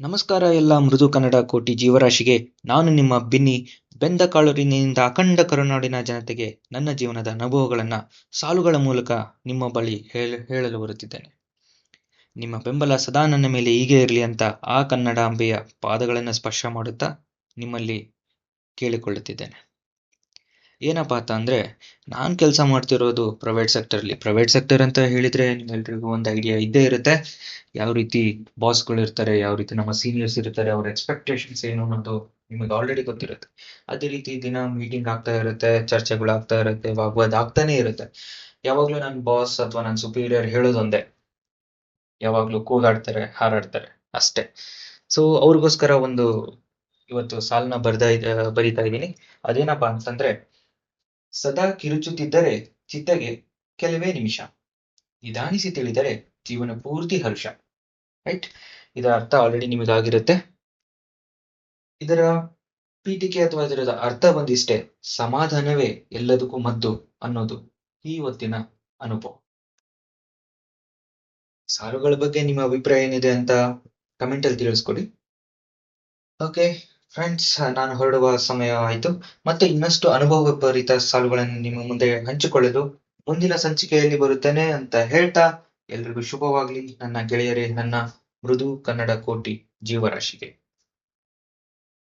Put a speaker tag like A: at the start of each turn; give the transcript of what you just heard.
A: ನಮಸ್ಕಾರ ಎಲ್ಲ ಮೃದು ಕನ್ನಡ ಕೋಟಿ ಜೀವರಾಶಿಗೆ. ನಾನು ನಿಮ್ಮ ಬಿನ್ನಿ. ಬೆಂದ ಕಾಳೂರಿನಿಂದ ಅಖಂಡ ಕರುನಾಡಿನ ಜನತೆಗೆ ನನ್ನ ಜೀವನದ ಅನುಭವಗಳನ್ನು ಸಾಲುಗಳ ಮೂಲಕ ನಿಮ್ಮ ಬಳಿ ಹೇಳ, ಹೇಳಲು ಬರುತ್ತಿದ್ದೇನೆ. ನಿಮ್ಮ ಬೆಂಬಲ ಸದಾ ನನ್ನ ಮೇಲೆ ಹೀಗೆ ಇರಲಿ ಅಂತ ಆ ಕನ್ನಡ ಅಂಬೆಯ ಪಾದಗಳನ್ನು ಸ್ಪರ್ಶ ಮಾಡುತ್ತಾ ನಿಮ್ಮಲ್ಲಿ ಕೇಳಿಕೊಳ್ಳುತ್ತಿದ್ದೇನೆ. ಏನಪ್ಪ ಅಂತ ಅಂದರೆ ನಾನು ಕೆಲಸ ಮಾಡ್ತಿರೋದು ಪ್ರೈವೇಟ್ ಸೆಕ್ಟರಲ್ಲಿ ಪ್ರೈವೇಟ್ ಸೆಕ್ಟರ್ ಅಂತ ಹೇಳಿದರೆ ನಿಮ್ಮೆಲ್ರಿಗೂ ಒಂದು ಐಡಿಯಾ ಇದ್ದೇ ಇರುತ್ತೆ. ಯಾವ ರೀತಿ ಬಾಸ್ಗಳು ಇರ್ತಾರೆ, ಯಾವ ರೀತಿ ನಮ್ಮ ಸೀನಿಯರ್ಸ್ ಇರ್ತಾರೆ, ಅವ್ರ ಎಕ್ಸ್ಪೆಕ್ಟೇಷನ್ಸ್ ಏನು ಅನ್ನೋದು ನಿಮಗೆ ಆಲ್ರೆಡಿ ಗೊತ್ತಿರುತ್ತೆ. ಅದೇ ರೀತಿ ದಿನ ಮೀಟಿಂಗ್ ಆಗ್ತಾ ಇರುತ್ತೆ, ಚರ್ಚೆಗಳು ಆಗ್ತಾ ಇರುತ್ತೆ, ವಾಗ್ವಾದ ಆಗ್ತಾನೆ ಇರುತ್ತೆ. ಯಾವಾಗಲೂ ನನ್ನ ಬಾಸ್ ಅಥವಾ ನನ್ನ ಸುಪೀರಿಯರ್ ಹೇಳೋದೊಂದೇ. ಯಾವಾಗಲೂ ಕೂಗಾಡ್ತಾರೆ, ಹಾರಾಡ್ತಾರೆ, ಅಷ್ಟೇ. ಸೊ ಅವ್ರಿಗೋಸ್ಕರ ಒಂದು ಇವತ್ತು ಸಾಲನ್ನ ಬರ್ದ, ಬರಿತಾ ಇದ್ದೀನಿ. ಅದೇನಪ್ಪ ಅಂತಂದ್ರೆ ಸದಾ ಕಿರುಚುತ್ತಿದ್ದರೆ ಚಿತ್ತಗೆ ಕೆಲವೇ ನಿಮಿಷ. ನಿಧಾನಿಸಿ ತಿಳಿದರೆ ಜೀವನ ಪೂರ್ತಿ ಹರ್ಷ. ರೈಟ್? ಇದರ ಅರ್ಥ ಆಲ್ರೆಡಿ ನಿಮಗಾಗಿರುತ್ತೆ. ಇದರ ಪೀಠಿಕೆ ಅಥವಾ ಇದರ ಅರ್ಥ ಬಂದಿಷ್ಟೇ. ಸಮಾಧಾನವೇ ಎಲ್ಲದಕ್ಕೂ ಮದ್ದು ಅನ್ನೋದು ಈ ಹೊತ್ತಿನ ಅನುಭವ. ಸಾಲುಗಳ ಬಗ್ಗೆ ನಿಮ್ಮ ಅಭಿಪ್ರಾಯ ಏನಿದೆ ಅಂತ ಕಮೆಂಟ್ ಅಲ್ಲಿ ತಿಳಿಸ್ಕೊಡಿ. ಓಕೆ ಫ್ರೆಂಡ್ಸ್ ನಾನು ಹೊರಡುವ ಸಮಯವಾಯಿತು ಮತ್ತೆ ಇನ್ನಷ್ಟು ಅನುಭವ ಭರಿತ ಸಾಲುಗಳನ್ನು ನಿಮ್ಮ ಮುಂದೆ ಹಂಚಿಕೊಳ್ಳಲು ಮುಂದಿನ ಸಂಚಿಕೆಯಲ್ಲಿ ಬರುತ್ತೇನೆ ಅಂತ ಹೇಳ್ತಾ ಎಲ್ರಿಗೂ ಶುಭವಾಗ್ಲಿ, ನನ್ನ ಗೆಳೆಯರೇ, ನನ್ನ ಮೃದು ಕನ್ನಡ ಕೋಟಿ ಜೀವರಾಶಿಗೆ.